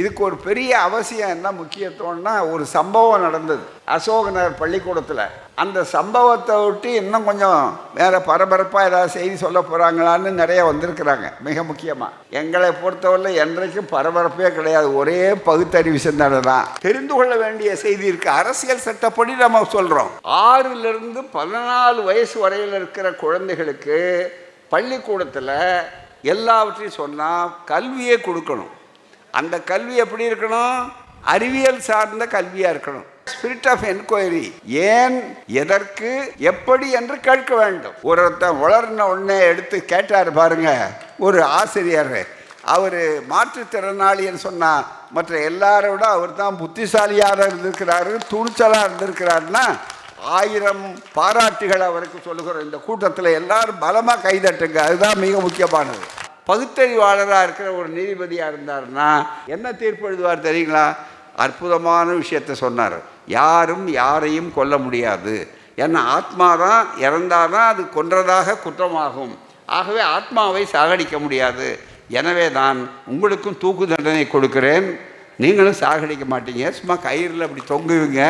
இதுக்கு ஒரு பெரிய அவசியம் என்ன முக்கியத்துவம்னா ஒரு சம்பவம் நடந்தது. அசோகநகர் பள்ளிக்கூடத்தில். அந்த சம்பவத்தை விட்டு இன்னும் கொஞ்சம் வேறு பரபரப்பாக ஏதாவது செய்தி சொல்ல போகிறாங்களான்னு நிறைய வந்திருக்கிறாங்க மிக முக்கியமாக எங்களை பொறுத்தவரை என்றைக்கும் பரபரப்பே கிடையாது. ஒரே பகுத்தறிவு சிந்தனை தான். தெரிந்து கொள்ள வேண்டிய செய்தி இருக்குது அரசியல் சட்டப்படி நம்ம சொல்கிறோம் ஆறிலிருந்து பதினாலு வயசு வரையில் இருக்கிற குழந்தைகளுக்கு பள்ளிக்கூடத்தில் எல்லாவற்றையும் சொன்னால் கல்வியே கொடுக்கணும். அந்த கல்வி எப்படி இருக்கணும்? அறிவியல் சார்ந்த கல்வியாக இருக்கணும். ஸ்பிரிட் ஆஃப் என்கொயரி ஏன் எதற்கு எப்படி என்று கேட்க வேண்டும். ஒருத்தன் வளர்ன உடனே எடுத்து கேட்டார் பாருங்க ஒரு ஆசிரியர். அவர் மாற்றுத்திறனாளின்னு சொன்னால் மற்ற எல்லாரை விட அவர் தான் புத்திசாலியாக இருந்திருக்கிறாரு துணிச்சலாக இருந்திருக்கிறாருன்னா ஆயிரம் பாராட்டுகள் அவருக்கு சொல்லுகிறோம். இந்த கூட்டத்தில் எல்லாரும் பலமாக கைதட்டுங்க. அதுதான் மிக முக்கியமானது. பகுத்தறிவாளராக இருக்கிற ஒரு நீதிபதியாக இருந்தாருன்னா என்ன தீர்ப்பு எழுதுவார் தெரியுங்களா? அற்புதமான விஷயத்தை சொன்னார். யாரும் யாரையும் கொல்ல முடியாது. ஏன்னா ஆத்மா தான் இறந்தால் தான் அது கொன்றதாக குற்றமாகும். ஆகவே ஆத்மாவை சாகடிக்க முடியாது. எனவே தான் உங்களுக்கும் தூக்கு தண்டனை கொடுக்கிறேன். நீங்களும் சாகடிக்க மாட்டீங்க. சும்மா கயிறில் அப்படி தொங்குவீங்க.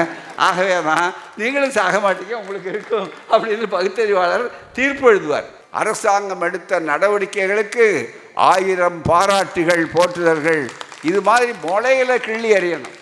ஆகவே தான் நீங்களும் சாக மாட்டீங்க. உங்களுக்கு இருக்கும் அப்படின்னு பகுத்தறிவாளர் தீர்ப்பு எழுதுவார். அரசாங்கம் எடுத்த நடவடிக்கைகளுக்கு ஆயிரம் பாராட்டுகள் போற்றுதல்கள். இது மாதிரி முளையில கிள்ளி எறியணும்.